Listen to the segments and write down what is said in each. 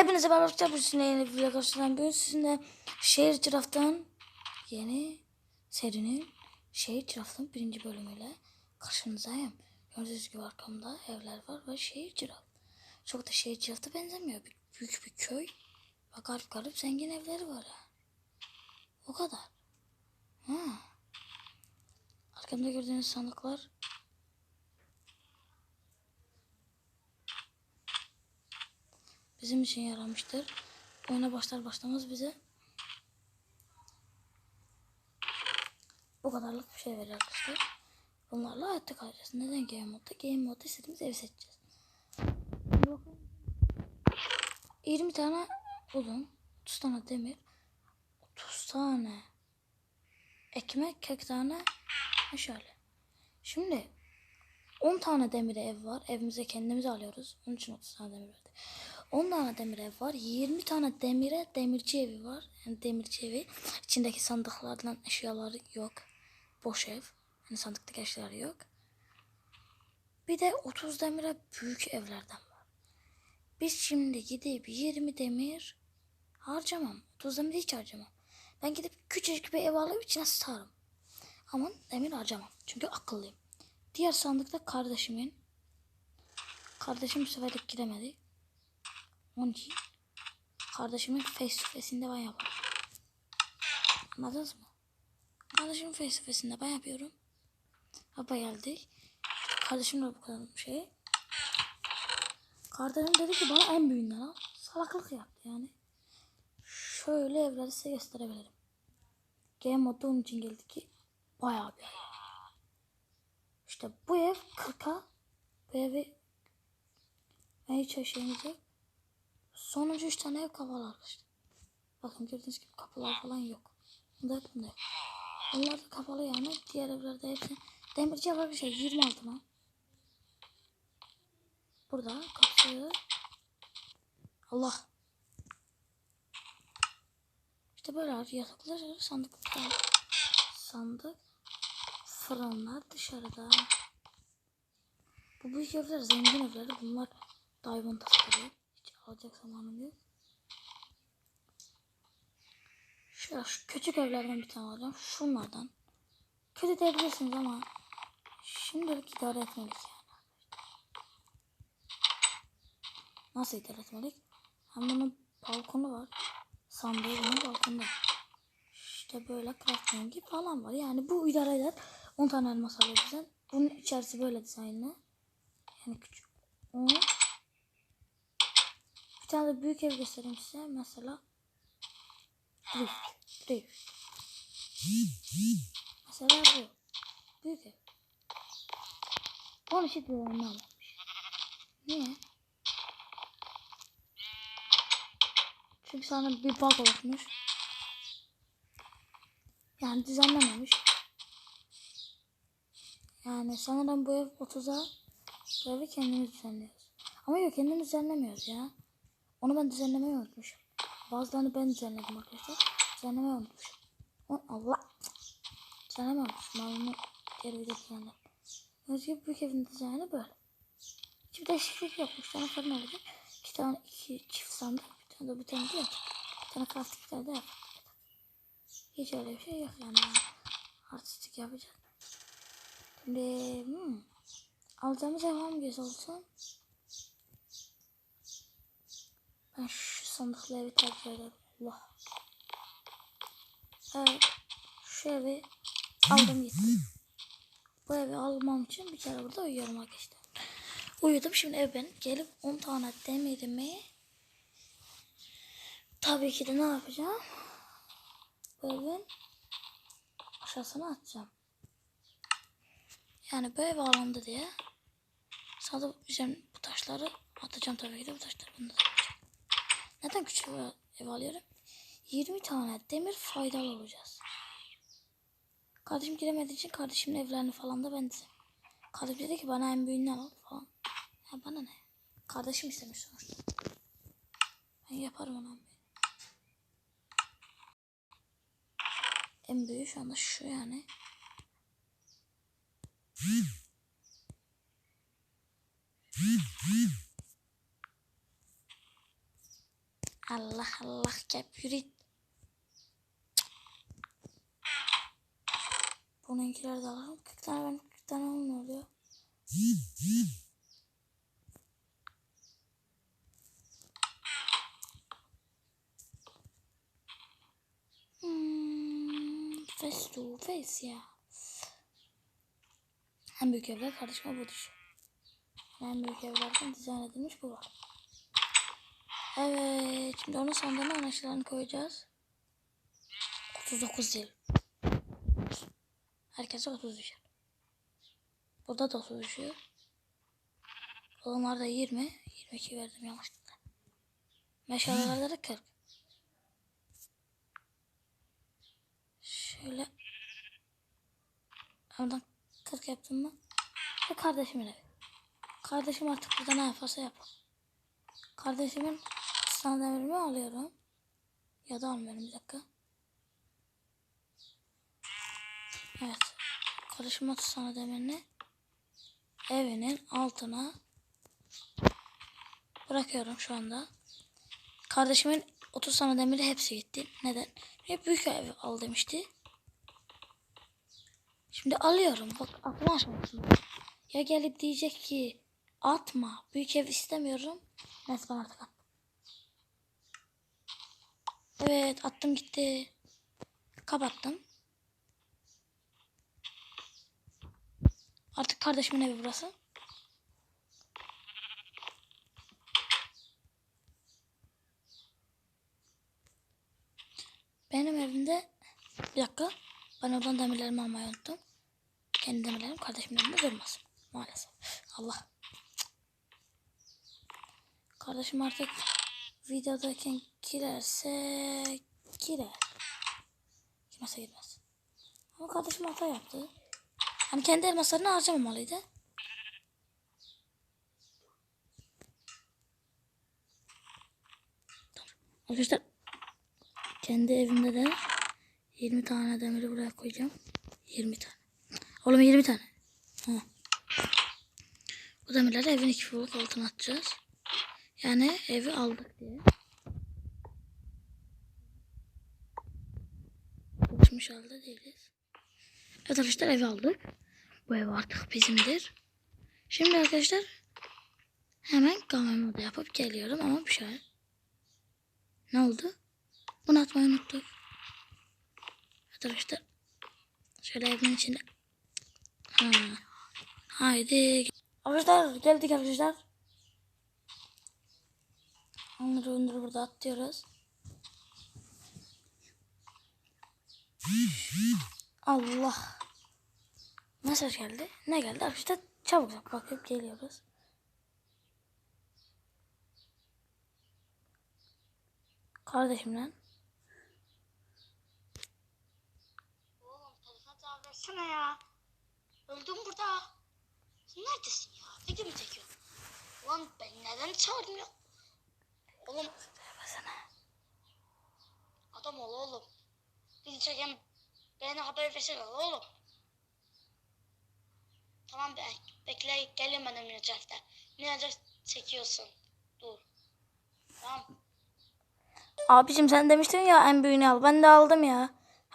Hepinize merhaba arkadaşlar. Bu sizinle yeni bir video karşınızdayım. Bugün sizinle Şehir Ciraft'tan yeni serinin Şehir Ciraft'ın birinci bölümüyle karşınızdayım. Gördüğünüz gibi arkamda evler var ve Şehir Ciraft. Çok da Şehir Ciraft'a benzemiyor. Bir, büyük bir köy ve garip garip zengin evleri var ya. O kadar. Ha. Arkamda gördüğünüz sandıklar bizim için yaramıştır. Oyuna başlar başlamaz bize bu kadarlık bir şey verir arkadaşlar. Bunlarla hayatta kalacağız. Neden game modda? Game modda istediğimiz evi seçeceğiz. Şimdi bakalım. 20 tane odun, 30 tane demir, 30 tane ekmek, 40 tane meşale. Şimdi 10 tane demir ev var. Evimize kendimiz alıyoruz. Onun için 30 tane demir verdi. 10 tane demir ev var. 20 tane demire demirci evi var. Yani demirci evi. İçindeki sandıklardan eşyaları yok. Boş ev. Yani sandıktaki eşyaları yok. Bir de 30 demire büyük evlerden var. Biz şimdi gidip 20 demir harcamam. 30 demir hiç harcamam. Ben gidip küçücük bir ev alıp içine sığarım. Ama demir harcamam. Çünkü akıllıyım. Diğer sandıkta kardeşimin. Kardeşim bu sefer giremedi. Onun için kardeşimin face'inde ben yaparım. Anladınız mı? Kardeşimin face'inde ben yapıyorum. Baba geldi. Kardeşim de bu kadar şey. Kardeşim dedi ki bana en büyüğünden al. Salaklık yaptı yani. Şöyle evleri size gösterebilirim. Game modda onun için geldi ki bayağı bir. İşte bu ev 40'a bu evi ben hiç yok. Sonuncu üç tane ev kapalı arkadaşlar. Bakın gördüğünüz gibi kapılar falan yok. Bunda hep bunda yok. Bunlar da kapalı yani. Diğer evlerde hepsi. Demirci var bir şey. 26 mı? Burada kapısı. Allah. İşte böyle yataklar, sandıklar. Sandık. Fırınlar dışarıda. Bu büyük evler zengin evler. Bunlar diamond taşları. Hiç alacak zamanım yok. Şu, küçük evlerden bir tane alacağım. Şunlardan. Kötü diyebilirsiniz ama şimdilik idare etmelik yani. Nasıl idare etmelik? Hem bunun balkonu var. Sandığı bunun balkonda. İşte böyle crafting falan var. Yani bu idare eder. 10 tane elmas alıyor. Bunun içerisi böyle dizaynlı. Yani küçük. 10. Tane de büyük ev göstereyim size. Mesela Drift. Drift. Mesela bu. Büyük ev. 12 dolarını almış. Niye? Çünkü sana bir bug olmuş. Yani düzenlememiş. Yani sanırım bu ev 30'a bu evi kendimiz düzenliyoruz. Ama yok kendimiz düzenlemiyoruz ya. Onu ben düzenlemeyi unutmuşum. Bazılarını ben düzenledim arkadaşlar. Düzenlemeyi unutmuşum. O, Allah. Düzenlemeyi unutmuşum. Diğer videoda düzenledim. Özgür büyük evin dizaynı böyle. Hiçbir değişiklik. Üç tane fırın olacak. İki tane iki çift sandık. Bir tane de bir tane de. Bir tane tane de yatak. Hiç öyle bir şey yok yani. Artistik yapacağız. Şimdi hmm, alacağımız ev hangisi olsun? Ben şu sandıklı evi tercih ederim. Allah. Evet. Şu evi aldım gittim. Bu evi almam için bir kere burada uyuyorum arkadaşlar. Uyudum şimdi ev benim. Gelip 10 tane demirimi tabii ki de ne yapacağım? Bu evin aşağısına atacağım. Yani bu ev alındı diye bizim bu taşları atacağım tabii ki de bu taşları bunu da atacağım. Neden küçük ev, alıyorum? 20 tane demir faydalı olacağız. Kardeşim giremediği için kardeşimin evlerini falan da ben dizim. Kardeşim dedi ki bana en büyüğünü al falan. Ya bana ne? Kardeşim istemiş sonuçta. Ben yaparım büyüğünü. En büyüğü şu anda şu yani. Allah Allah gel yürü. Bununkiler de alalım. 40 tane ben 40 tane olmuyor diyor. hmm, face to face ya. En büyük evler kardeşime budur. En büyük evlerden dizayn edilmiş bu var. Evet. Şimdi onun sandığına anaçlarını koyacağız. 39 diyelim. Herkese 30 düşer. Burada da 30 düşüyor. Olanlarda 20. 22 verdim yanlışlıkla. Meşalelerde de 40. Şöyle. Oradan 40 yaptım mı? Ve kardeşimin evi. Kardeşim artık burada ne yaparsa yapar. Kardeşimin sana demirimi alıyorum. Ya da almıyorum bir dakika. Evet. Karışma sana demirini evinin altına bırakıyorum şu anda. Kardeşimin 30 tane demiri hepsi gitti. Neden? Hep büyük ev al demişti. Şimdi alıyorum. Bak aklıma açmasın. Ya gelip diyecek ki atma. Büyük ev istemiyorum. Neyse ben artık attım. Evet attım gitti. Kapattım. Artık kardeşimin evi burası. Benim evimde bir dakika. Ben oradan demirlerimi almayı unuttum. Kendi demirlerim kardeşimin evinde durmaz. Maalesef. Allah. Kardeşim artık videodayken girerse girer. Kimse girmez. Ama kardeşim hata yaptı. Hani kendi elmaslarını harcamamalıydı. Arkadaşlar kendi evimde de 20 tane demiri buraya koyacağım. 20 tane. Oğlum 20 tane. Ha. Bu demirleri evin iki futboluk altına atacağız. Yani evi aldık diye. Kaçmış halde değiliz. Evet arkadaşlar evi aldık. Bu ev artık bizimdir. Şimdi arkadaşlar hemen kahve da yapıp geliyorum ama bir şey. Ne oldu? Bunu atmayı unuttuk. Evet arkadaşlar şöyle evimin içinde. Ha. Haydi. Arkadaşlar geldik arkadaşlar. Onları onları burada atıyoruz. Allah. Mesaj geldi. Ne geldi? Arkadaşlar işte çabuk bakıp geliyoruz. Kardeşimden. Oğlum telefon ya. Öldüm burada. Neredesin ya? Video mu çekiyorsun? Lan ben neden çağırmıyorum? Oğlum. Basana. Adam ol oğlum. Beni çeken beni haber versene oğlum. Tamam ben bekle gelin bana Minecraft'ta. Minecraft çekiyorsun. Dur. Tamam. Abicim sen demiştin ya en büyüğünü al. Ben de aldım ya.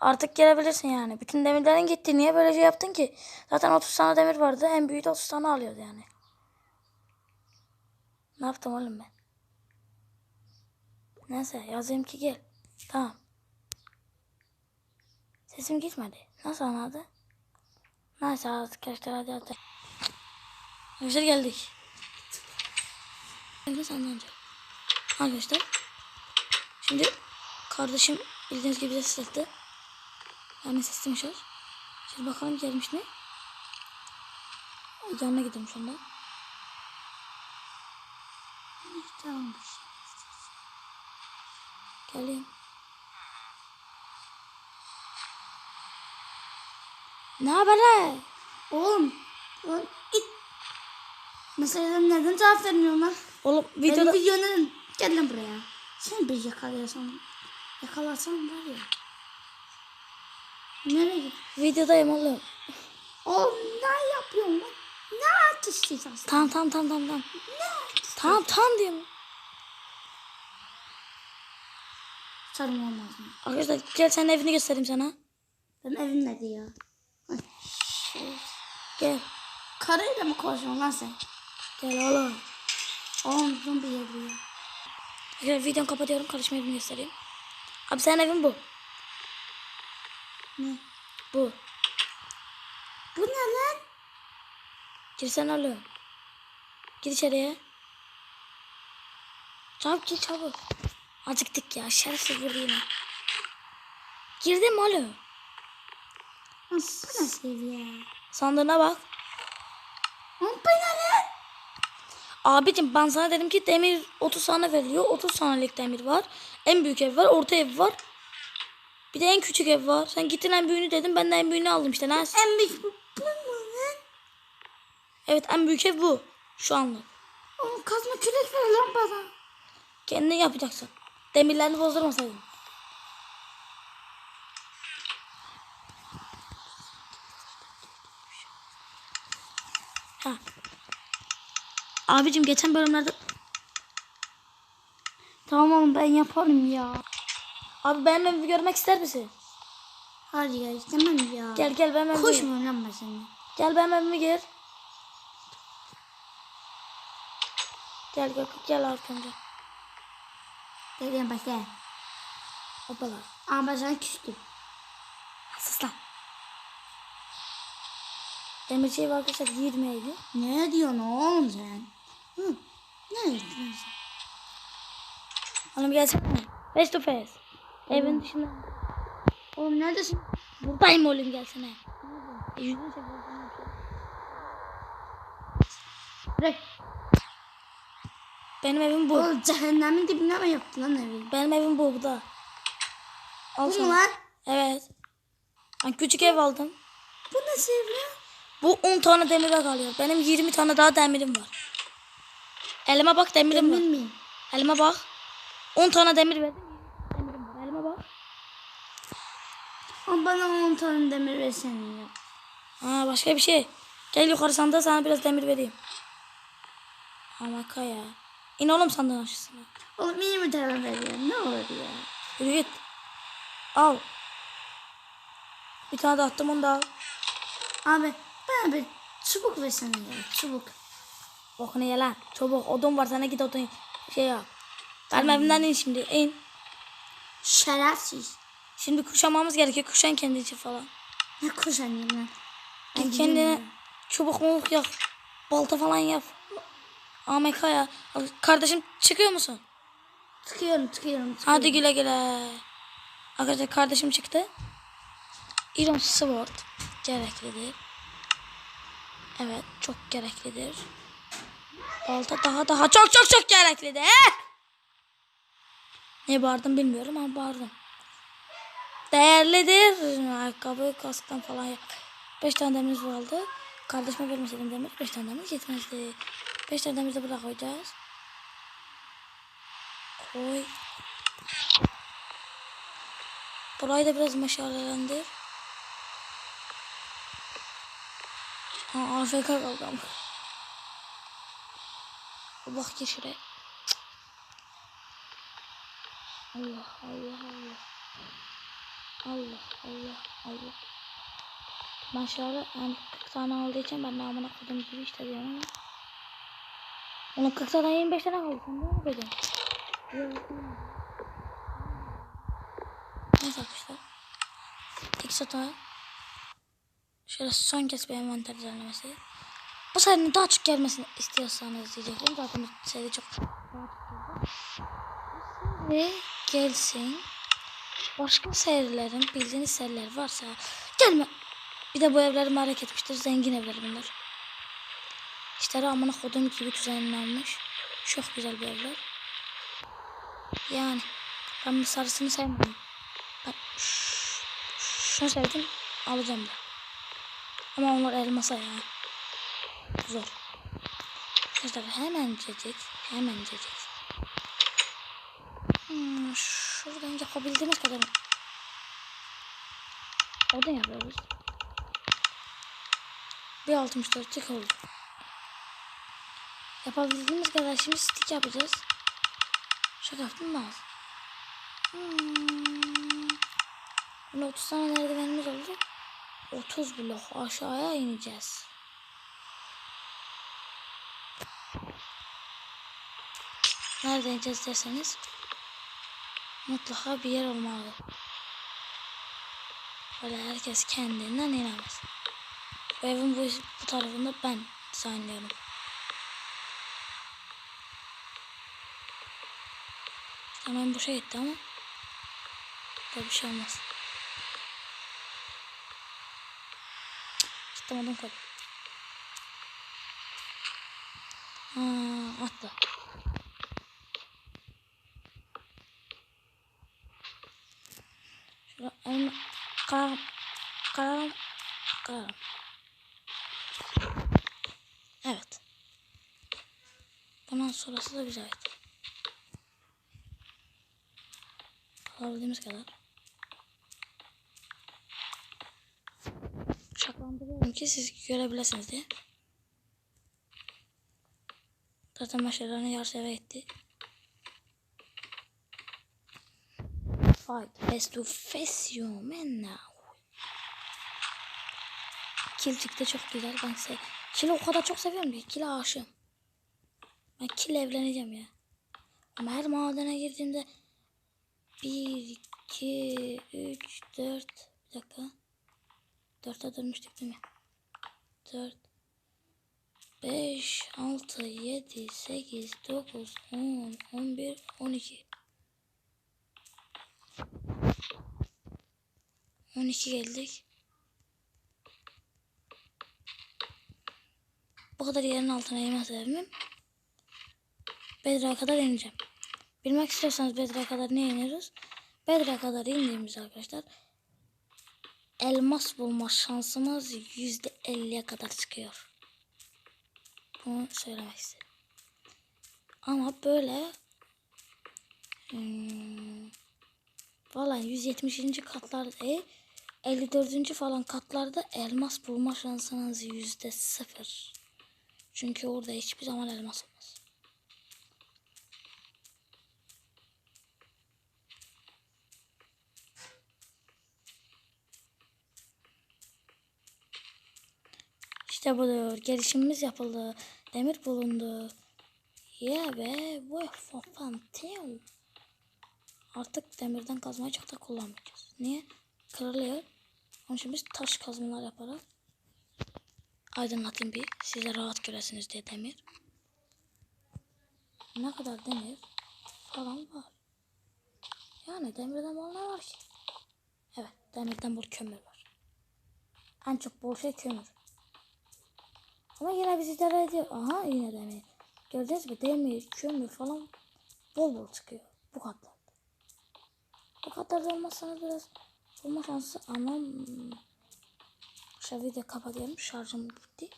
Artık gelebilirsin yani. Bütün demirlerin gitti. Niye böyle şey yaptın ki? Zaten 30 tane demir vardı. En büyüğü de 30 tane alıyordu yani. Ne yaptım oğlum ben? Neyse yazayım ki gel. Tamam. Sesim gitmedi. Nasıl anladı? Neyse arkadaşlar hadi hadi. Arkadaşlar geldik. Nasıl anlanacak? Arkadaşlar. Şimdi kardeşim bildiğiniz gibi bize sesledi. Ben yani sesimi şöyle. Şimdi bakalım gelmiş ne? Yanına gidelim şu anda. İşte olmuş. Gelin. Ne haber la? Oğlum. Oğlum. İt. Mesela neden cevap vermiyorsun lan? Oğlum videoda... Benim videonun. Gel lan buraya. Sen bir yakalayasın. Yakalarsan var ya. Nereye git? Videodayım oğlum. Oğlum ne yapıyorsun lan? Ne atıştıysın? Tamam tamam tamam tamam. Ne atıştıysın? Tamam tamam diyorum. Sarım olmaz mı? Arkadaşlar gel senin evini göstereyim sana. Benim evim ya? Ay, şey. Gel. Karıyla mı konuşuyorsun lan sen? Gel oğlum. Oğlum bu ya. Gel videomu kapatıyorum. Kardeşime evini göstereyim. Abi senin evin bu. Ne? Bu. Bu ne lan? Girsene oğlum. Gir içeriye. Çabuk gir çabuk. Acıktık ya. Şerefsiz girdi yine. Girdim. Nasıl bu nasıl ya? Sandığına bak. Bu ne? Abicim ben sana dedim ki demir 30 tane veriliyor. 30 tanelik demir var. En büyük ev var. Orta ev var. Bir de en küçük ev var. Sen gittin en büyüğünü dedim. Ben de en büyüğünü aldım işte. Nice. En büyük bu, bu mu lan? Evet en büyük ev bu. Şu anlık. Oğlum kazma kürek ver lan bana. Kendin yapacaksın. Demirlerini bozdurmasaydın. Ha. Abicim geçen bölümlerde Tamam oğlum ben yaparım ya. Abi benim evimi görmek ister misin? Hadi ya istemem ya. Gel gel benim evimi. Koşmuyorum lan ben seninle. Gel benim evime gir. Gel gel gel arkamda. Bak gel. Hoppala. Ama sana küstüm. Sus lan. Demirciye var arkadaşlar 20 Eylül. Ne diyorsun oğlum sen? Hı? Ne diyorsun sen? Oğlum gelsene. Face to face. Evin dışında. Oğlum neredesin? Buradayım oğlum gelsene. E, yüzünü çekiyorsun. Bırak. Benim evim bu. Oğlum cehennemin dibine mi yaptın lan evi? Benim evim bu bu da. Al Bu mu lan? Evet. Ben küçük ev aldım. Bu nasıl ev lan? Bu 10 tane demire kalıyor. Benim 20 tane daha demirim var. Elime bak demirim Emin var. miyim? Elime bak. 10 tane demir verdim. Demirim var. Elime bak. Ama bana 10 tane demir versene ya. Ha başka bir şey. Gel yukarı sandığa sana biraz demir vereyim. Hamaka ya. İn oğlum sandığın aşağısına. Oğlum iyi tane ver ya. Ne olur ya. Yürü git. Al. Bir tane de attım onu da al. Abi bana bir çubuk versene ya. Çubuk. Bokunu ye lan. Çabuk odun var sana git odun şey yap. Benim evimden in şimdi in. Şerefsiz. Şimdi kuşamamız gerekiyor. Kuşan kendi için falan. Ne kuşanayım lan. Gidiyorum kendine çubuk muluk yap. Balta falan yap. Ameka ya. Kardeşim çıkıyor musun? Tıkıyorum tıkıyorum tıkıyorum. Hadi güle güle. Arkadaşlar kardeşim çıktı. Iron Sword gereklidir. Evet çok gereklidir. Balta daha daha çok çok çok gereklidir. Ne bağırdım bilmiyorum ama bağırdım. Değerlidir. Ayakkabı, kasktan falan yap. Beş tane demirimiz kaldı. Kardeşime vermeseydim demir. Beş tane demir yetmezdi. Beş tane demir de buraya koyacağız. Koy. Burayı da biraz meşalelendir. Ha AFK kaldı ama. Bak ki şuraya. Allah Allah Allah. Allah Allah Allah. Şöyle yani 40 tane aldığı için ben de amına koydum gibi işte diyorum ama. Onun 40 tane 25 tane kaldı. Sen ne yapacaksın? Neyse arkadaşlar. İlk sata. Şöyle son kez bir envanter düzenlemesi. Bu serinin daha çok gelmesini istiyorsanız diyecektim. Zaten bu seri çok. Ve gelsin. Başka serilerin bildiğiniz seriler varsa gelme. Bir de bu evleri merak etmiştir. Zengin evler bunlar. İşte amına kodum gibi düzenlenmiş. Çok güzel bir evler. Yani ben bu sarısını sevmedim. Ben şunu sevdim alacağım da. Ama onlar elmasa ya. Zor. Arkadaşlar hemen cecik. Hemen cecik. Hmm, şuradan yapabildiğimiz kadar. Oradan yapıyoruz. Bir 64 tık oldu. Yapabildiğimiz kadar şimdi stick yapacağız. Şaka yaptım az? Hmm. Şimdi 30 tane merdivenimiz oldu. 30 blok aşağıya ineceğiz. Nerede ineceğiz derseniz mutlaka bir yer olmalı. Böyle herkes kendinden inemez. Bu evin bu, bu tarafında ben dizaynlıyorum. Hemen boşa gitti ama Böyle bir şey olmaz. Tutamadım kolu. Ha, atla. Şöyle elimi kırarım. Kırarım. Kırarım. Evet. Bundan sonrası da bize ait. Alabildiğimiz kadar. Şaklandırıyorum ki siz görebilirsiniz diye. Zaten başarılarını yarısı eve gitti. Fight face to face you man now. Kill çıktı çok güzel. Ben se Kill'i o kadar çok seviyorum ki. Kill'e aşığım. Ben Kill'le evleneceğim ya. Ama her madene girdiğimde 1, 2, 3, 4 bir dakika. 4'e dönmüştük değil mi? 4 5 6 7 8 9 10 11 12 12 geldik. Bu kadar yerin altına inme sebebim Bedra kadar ineceğim. Bilmek istiyorsanız Bedra kadar niye iniyoruz? Bedra kadar indiğimiz arkadaşlar elmas bulma şansımız %50'ye kadar çıkıyor. Bunu söylemek istedim. Ama böyle hmm, falan 170. katlar değil 54. falan katlarda elmas bulma şansınız yüzde sıfır. Çünkü orada hiçbir zaman elmas olmaz. İşte budur. Gelişimimiz yapıldı. Demir bulundu. Ya be bu fantastik. Artık demirden kazmayı çok da kullanmayacağız. Niye? Kırılıyor. Onun için biz taş kazmalar yaparak aydınlatayım bir. Size rahat göresiniz diye demir. Ne kadar demir falan var. Yani demirden bol ne var ki? Evet demirden bol kömür var. En çok bol şey kömür. Ama yine bizi idare ediyor. Aha yine demir. Gördünüz mü? Demir, kömür falan bol bol çıkıyor. Bu kadar. Bu kadar da olmazsanız biraz bulma şansı ama şu video kapatıyorum. Şarjım bitti.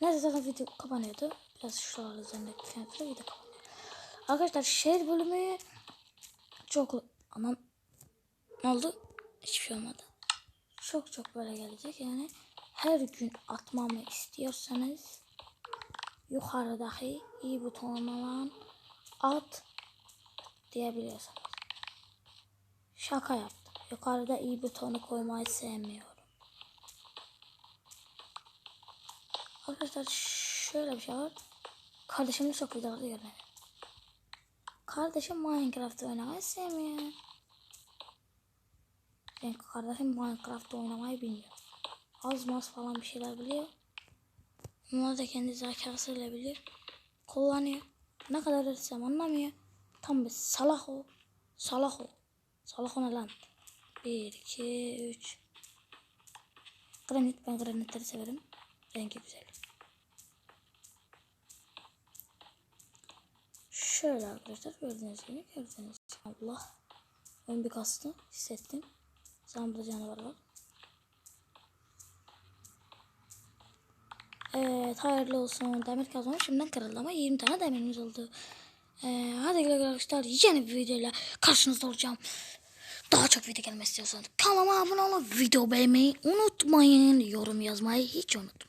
Neyse zaten video kapanıyordu. Biraz şuralar üzerindeki fiyatla video kapanıyor. Arkadaşlar şehir bölümü çok aman ne oldu? Hiçbir şey olmadı. Çok çok böyle gelecek yani her gün atmamı istiyorsanız yukarıdaki i butonundan at diyebiliyorsunuz. Şaka yaptım. Yukarıda i butonu koymayı sevmiyorum. Arkadaşlar şöyle bir şey var. Kardeşimin çok videoları görmedim. Kardeşim Minecraft oynamayı sevmiyor. Ben kardeşim Minecraft oynamayı bilmiyor. Az maz falan bir şeyler biliyor. Onlar da kendi zekasıyla biliyor. Kullanıyor. Ne kadar öğretsem anlamıyor. Tam bir salak o. Salak o. Salak o ne lan? 1, 2, 3. Granit. Ben granitleri severim. Rengi güzel. Şöyle arkadaşlar gördüğünüz gibi gördüğünüz. Allah. Ön bir kastı hissettim. Burada canavar var. Evet hayırlı olsun. Demir kazmam şimdiden kırıldı ama 20 tane demirimiz oldu. Ee, hadi güle güle arkadaşlar. Yeni bir videoyla karşınızda olacağım. Daha çok video gelmesi istiyorsanız kanalıma abone olup video beğenmeyi unutmayın. Yorum yazmayı hiç unutmayın.